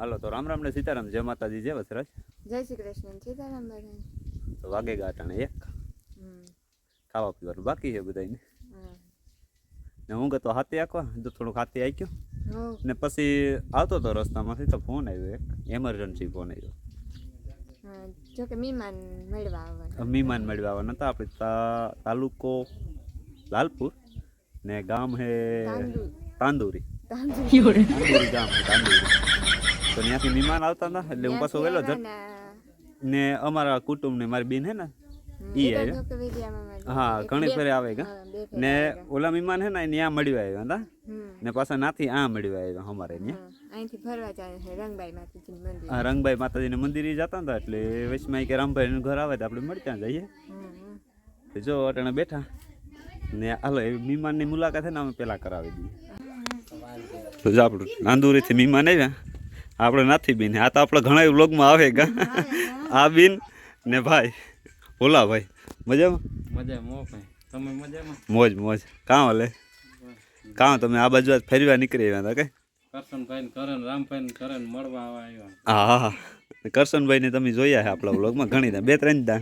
રામ રામ ને સીતારામ. જય માતાજી જય વસરાજ. જય શ્રી કૃષ્ણ. સીતારામ તો વાગે ગાટાણે એક. ખાવા પીવાનું બાકી છે બધાને ને હું ગતો હાથે આખવા તો થોડુંક હાથે આક્યો ને પછી આવતો તો રસ્તામાંથી તો ફોન આવ્યો એક. એમરજન્સી ફોન આવ્યો. જો કે મહેમાન મળવા આવવાના. મહેમાન મળવા આવવાના હતા. આપણે તા- તાલુકો લાલપુર ને ગામ હે તાંદુરી. તાંદુરી. ગામ તાંદુરી. તો ત્યાંથી મહેમાન આવતા હતા એટલે હું પાછો વહેલો જત ને. અમારા કુટુંબ ને મારી બેન હે ને ઈ આવ્યા. હા ઘણી ફેરે આવે ગા ને ઓલા મહેમાન હે ને ત્યાં મળવા આવ્યા હતા. ને પાછા નાથી આ મળવા આવ્યા અમારે ત્યાં અહીંથી ફરવા જાય છે રંગબાઈ માતાજીનું મંદિર. આ રંગભાઈ માતાજીના મંદિરે જતા હતા એટલે વચમાં કે રામભાઈ ઘર આવે તો આપણે મળતા જઈએ. જો અટાણે બેઠા. ને હાલો એવી મહેમાનની મુલાકાત છે ને અમે પહેલાં કરાવી દઈએ. તો આપણું નાંદુરીથી મહેમાન આવ્યા. આપણે નાથી બેન આ તો આપણે ઘણા વ્લોગમાં આવે ગા આ બેન ને ભાઈ. ઓલા ભાઈ મજામાં? મજા તમે મજામાં? મોજ મોજ. કાં હલે? કાં તમે આ બાજુ ફેરવા નીકળી આવ્યા હતા કે? કરશનભાઈ ને રામભાઈ ને કરણ મળવા આવા આવ્યા. હા હા હા. કરશનભાઈને તમે જોયા છે આપણા વ્લોગમાં ઘણી દા બે ત્રણ દા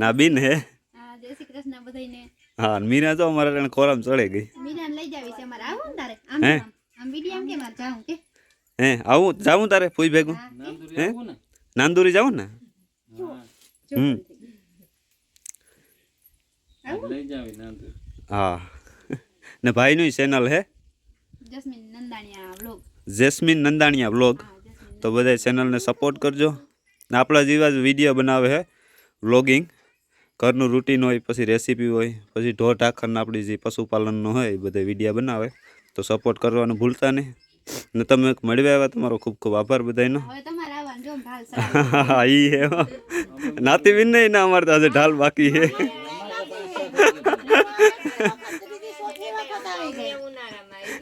ના બીન હે? હા જય શ્રી કૃષ્ણ બધાયને. હા ને મીરા તો અમારા કોરામ ચડે ગઈ. મીરા લઈ જાવી છે અમારે. આવું તારે? આમ હે? આમ. આમ વીડિયો આમ કે મારે જાઉં કે? હે આવું જાવું તારે ફૂઈ ભેગું? નાંદુરી હે? નાંદુરી જાવું ને? હા. હમ. લઈ જાવી હા. ને ભાઈનું ચેનલ હે? જસ્મીન નંદાણીયા વ્લોગ. જેસ્મિન નંદાણીયા વ્લોગ. તો બધા ચેનલને સપોર્ટ કરજો. ને આપણા જેવા જ વીડિયો બનાવે હે વ્લોગિંગ ઘરનું રૂટીન હોય પછી રેસીપી હોય પછી ઢોર ઢાખરના આપણી જે પશુપાલનનો હોય એ બધા વીડિયો બનાવે. તો સપોર્ટ કરવાનું ભૂલતા નહીં. ને તમે મળવા આવ્યા તમારો ખૂબ ખૂબ આભાર બધાનો. હા ઈ હે નાતી બિન નહીં ના અમારે આજે ઢાલ બાકી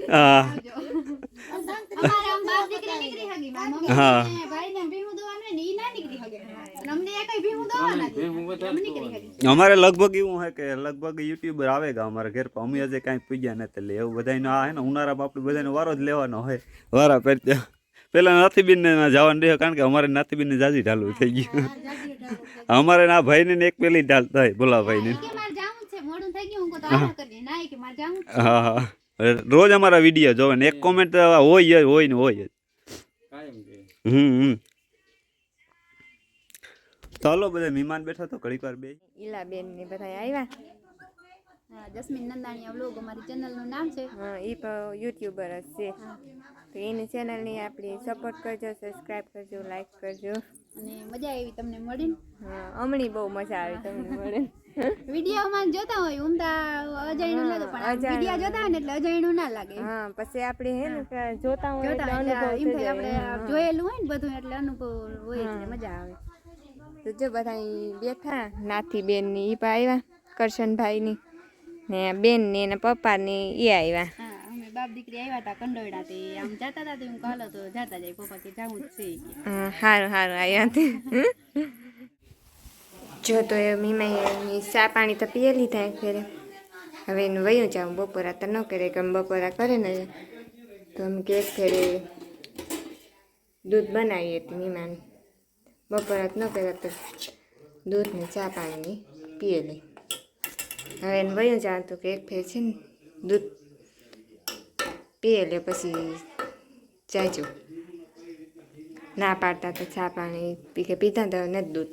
હા મમ્મી હા. અમારે લગભગ એવું છે કે લગભગ યુટ્યુબર આવે ગા અમારા ઘેર પર અમે હજે કાંઈ પૂજ્યા નથી એટલે એવું બધાનો આ હે ને ઉનાળામાં આપણે બધાનો વારો જ લેવાનો હોય. વારા પહેરતા પેલા નાથીબીનને ના જવાનું રહ્યો કારણ કે અમારે નાથીબીનને જાજી ઢાલવું થઈ ગયું. અમારે ના ભાઈને ને એક પેલી ઢાલ થાય ભોલા ભાઈને કે મારે જાવું જ છે મોડું થઈ ગયું હું કહું તો આના કરી ના કે મારે જાવું જ છે. હા હા. રોજ અમારા વીડિયો જોવે ને એક કોમેન્ટ હોય જ હોય ને હોય જ. કાયમ કે હમ. હમ ચાલો બધા મહેમાન બેઠા તો ઘડીક વાર બે ઈલાબેન ને બધા આવ્યા જસ્મીન નંદાણીયા વ્લોગ અમારી ચેનલનું નામ છે. હા એ યુટ્યુબર જ છે. તો એની ચેનલની આપણી સપોર્ટ કરજો સબસ્ક્રાઈબ કરજો લાઈક કરજો. અને મજા આવી તમને મળીને? હા હમણી બહુ મજા આવી તમને મળે વિડીયોમાં જોતા હોય ઉમદા અજાણ્યું લાગે પણ વીડિયો જોતા હોય ને એટલે અજાણ્યું ના લાગે. હા પછી આપણે હે ને જોતા હોય જોતા એટલે અનુભવ એમ થાય આપણે જોયેલું હોય ને બધું એટલે અનુભવ હોય એટલે મજા આવે. તો જો બધા બેઠા નાથી બેનની એ પણ આવ્યા કરશનભાઈની ને બેનની ને પપ્પાની એ આવ્યા અમે બાપ દીકરી આવ્યા હતા કંડોયડા તે આમ જતા હતા હું કાલો તો જતા જાય પપ્પા કે જાવું જ છે સારું સારું આવ્યા તે. જો તો એ મીમાઈ ચા પાણી તો પીએ લીધા ફેરે. હવે એનું વયું જાઉં બપોરા તો ન કરે કેમ બપોરા કરે ને તો અમે કે ફેરે દૂધ બનાવીએ હતી મીમાને. બપોરા તો ન કરે તો દૂધ ને ચા પાણીની પીએ લે હવે એને વયું જાણતું કે એક ફેર છે ને, દૂધ પીએ લે પછી જાજો. ના પાડતા તો ચા પાણી પી કે પીતા તો દૂધ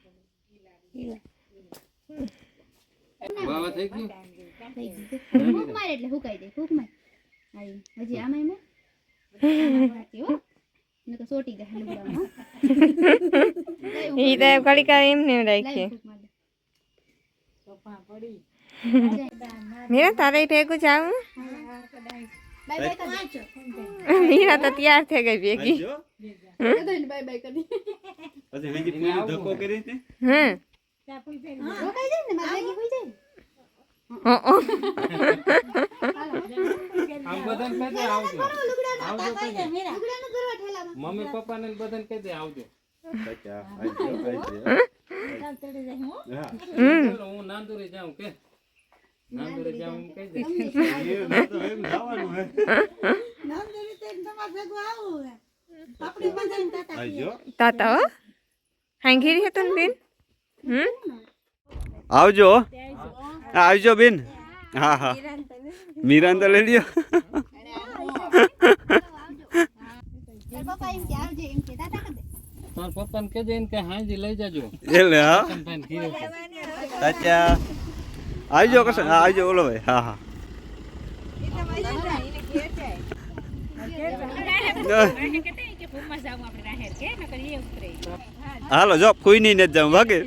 વાવા થઈ ગયું ફૂક મારે એટલે હુકાઈ જાય ફૂક માર આવી હજી આમાં એમાં હો ને તો સોટી જાય લુગડામાં ઈ તો ઘડીક વાર એમને એમ રાખીએ મીરા તારે ભેગું જાવું બાય બાય કરી મીરા તો તૈયાર થઈ ગઈ ભેગી જો. બધાને બાય બાય કરી પછી હજી પૂરી ધક્કો કરી હતી હમ ભેગી મમ્મી પપ્પા ને બધાને કહી દે આવજો. હા. હું નાંદુરે જાઉં કે નાંદુરે જાઉં કહી દે એ ના તો એમ જવાનું હે. આવજો. તાતા હો હાંગીરી બેન હમ? આવજો. હો. આવજો બેન. હા હા. મીરાન તો લઈ લ્યો. પપ્પા એમ કે આવજે કે દાદા કરી દે તાર પપ્પાને કહેજે એને કે હાંજી લઈ જાજો. એટલે હા. ભાઈને ઘીરે સાચા. આવજો કશે હા આવજો ઓલો ભાઈ. હા હા. હાલો જો કોઈ નહીં નથી જાઉં ભાગે.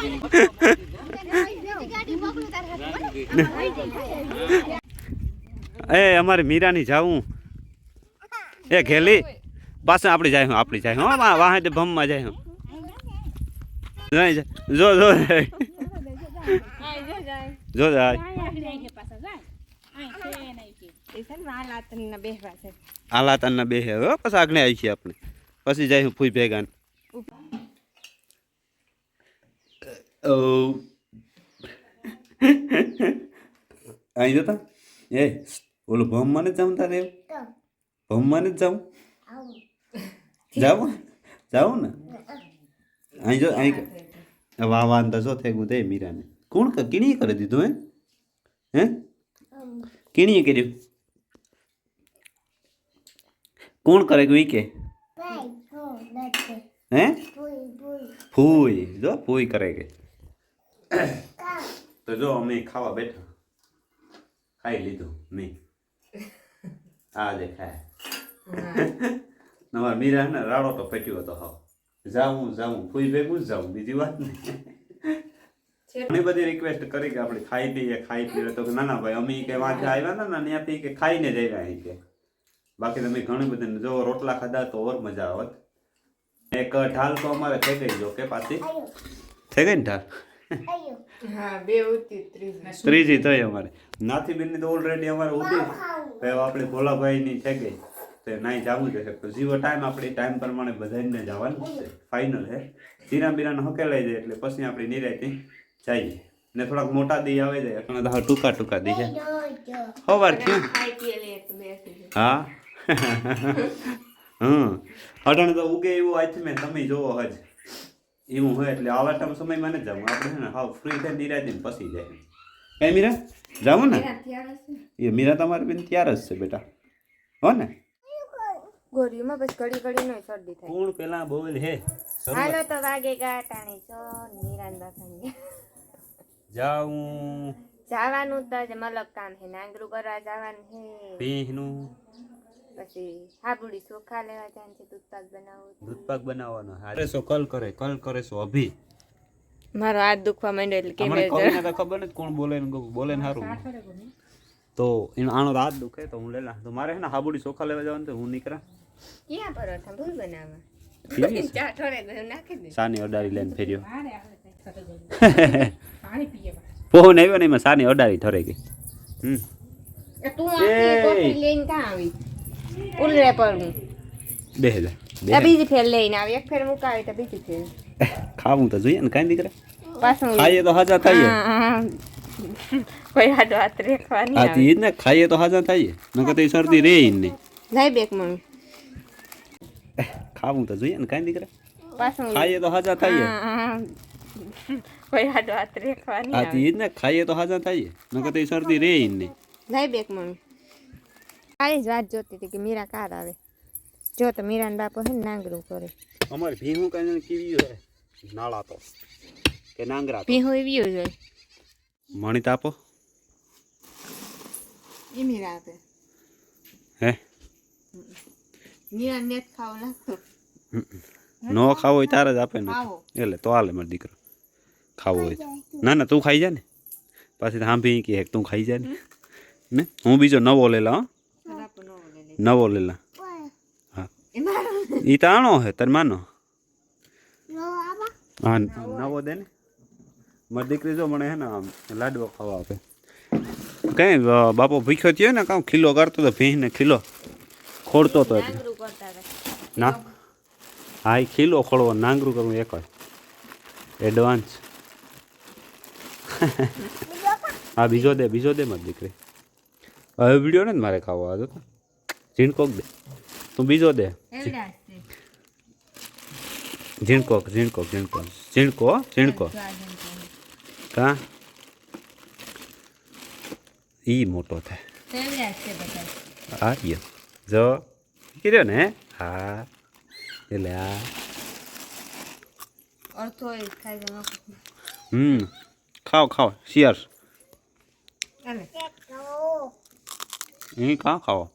એ અમારે મીરાની જાવું એ ઘેલી. પાછા આપણી જાય આપણી જાય હું વાહ તે ભમમાં જાય હું. જાય. જો જો જો જાય. બેહવા છે. બે હે પછી આગળ આવી છીએ આપણે. પછી જાય હું ફૂઈ ભેગા અહીં જતા એ ઓલું ભમમાં જ જાઉં તારે ભમમાં જ જાઉં જાવું જાવું ને અહીં જો અહીં વાહ વાહ તો શું થઈ ગયું તે મીરાને કોણ ક- કીણીએ કરી દીધું હે હે કીણીએ કર્યું કોણ કરે કે ઈ કે હે ફૂઈ જો ફૂઈ કરે કે તો જો અમે ખાવા બેઠા. ખાઈ લીધું મેં. આ દે ખાય તમારા મીરા ને રાડો તો પેટ્યો હતો હા. જાવું જાવું કોઈ ભેગું જ જાવું બીજી વાત નહીં. ઘણી બધી રિક્વેસ્ટ કરી કે આપણે ખાઈ પીએ ખાઈ પીએ. તો કે ના ના ભાઈ અમે કે વાંચે આવ્યા હતા ને ત્યાંથી કે ખાઈને જ આવ્યા અહીં કે. બાકી તમે ઘણી બધી જો રોટલા ખાધા તો ઓર મજા આવત. એક ઢાલ તો અમારે થઈ ગઈ જો કે પાછી. થઈ ગઈ ને ઢાલ? ત્રીજી. ત્રીજી થઈ અમારે. નાથી બેનની તો ઓલરેડી અમારે ઉડી આપણે આપણે ભોલાભાઈની છે ગઈ તો નાઈ જવું છે. તો જીવો ટાઈમ આપણે ટાઈમ પ્રમાણે બધાને જવાનું છે. ફાઇનલ હે. જીરા બીરાને હકેલાઈ જાય એટલે પછી આપણે નિરાયથી જઈએ ને થોડાક મોટા દી આવે છે એટલે તો ટૂંકા ટૂંકા દી છે. ખબર ક્યાં હા? હમ. અટાણે તો ઉગે એવું આજ મેં તમે જોવો હજ. એવું હોય એટલે આવા ટાઈમ સમયમાં નથી જવું આપણે છે ને હાવ ફ્રી થઈ નિરાતી પછી જાય. કઈ મીરા? જાવું ને? એ મીરા તમારી બેન ત્યાર જ છે બેટા. હો ને? ગોરીમાં બસ ઘડી ઘડી નો શરદી થાય. કોણ પેલા બોલ હે? હાલો તો વાગે ગાટાણી છો નિરાન બાપાની જાઉં. જવાનું તો જ મલક કામ છે નાંગરું કરવા જવાનું છે ભીનું પછી હાબુડી ચોખા લેવા જવાનું છે દૂધ બનાવવું દૂધપાક બનાવવાનો. હા સો કલ કરે? કલ કરે સો અભી? મારો હાથ દુખવા માંડ્યો એટલે તો ખબર નથી કોણ બોલે ને બોલે ને સારું તો એનો આનો હાથ દુખે તો હું લેલા. તો મારે હે ને હાબુડી ચોખા લેવા જવાનું તો હું નીકળા. ક્યાં પરોઠા ભૂલ બનાવવા પીવી ચા ઠોરે નાખી દે. સાની અડારી લઈને ફેર્યો. ફોન આવ્યો ને એમાં સાની અડારી ઠરે ગઈ. હમ. તું આખી કોફી લઈને કાં આવી? ઉલરે પડું બે હજાર. બીજી ફેર લઈને આવી. એક ફેર મુકાવી તો બીજી ફેર. ખાવું તો જોઈએ ને કાંઈ દીકરા? પાછું ખાઈએ તો હાજા થઈએ. હા, હા. કોઈ હાડો હાથ રેખવાની આવે. ઈ ને ખાઈએ તો હાજા થઈએ. નકર તો શરદી રે ઈ નહીં. જાય બેક મમ્મી. ખાવું તો જોઈએ ને કાંઈ દીકરા? પાછું ખાઈએ તો હાજા થઈએ. હા, હા. કોઈ હાડો હાથ રેખવાની આવે ઈ ને ખાઈએ તો હાજા થઈએ. નકર તો શરદી રે ઈ નહીં. જાય બેક મમ્મી. કાલી જ વાત જોતી હતી કે મીરા કાર આવે. જો તો મીરાન બાપો હે નાંગરું કરે. અમારે ભીહું કઈ કેવી હોય? નાળા તો. કે નાંગરા પીહું એવી જ હોય. મણી તાપો એ મીરા આપે. હે? મીરા નેટ ખાવ લાગતો. નો ખાવો હોય તારે જ આપે ને. એટલે તો હાલે મારો દીકરો. ખાવો હોય તો. ના ના તું ખાઈ જા ને. પાછી સાંભળી કે તું ખાઈ જા ને? હું બીજો નવો લેલા હા. નવો લેલા હા. એ તો આણો હે તાર માનો. હા નવો દે ને. મારી દીકરી જો મને હે ને લાડવો ખાવા આપે. કઈ બાપો ભૂખ્યો થયો ને કામ ખીલો કરતો તો ભીંને ખીલો. ખોડતો તો એટલે. હતા ના. હા એ ખીલો ખોળવો નાંગરું કરવું એક હોય એડવાન્સ હા બીજો દે બીજો દે મારી દીકરી. હવે વીડિયો ને મારે ખાવો આ જો તો. ઝીણકોક દે. તું બીજો દે. ઝીણકોક ઝીણકોક ઝીણકોક. ઝીણકો ઝીણકો. કા? ઈ મોટો થાય આ ગયો જો. કીધો ને? હા. એટલે આ. હમ. ખાઓ ખાઓ. શિયાર એ કાં ખાઓ.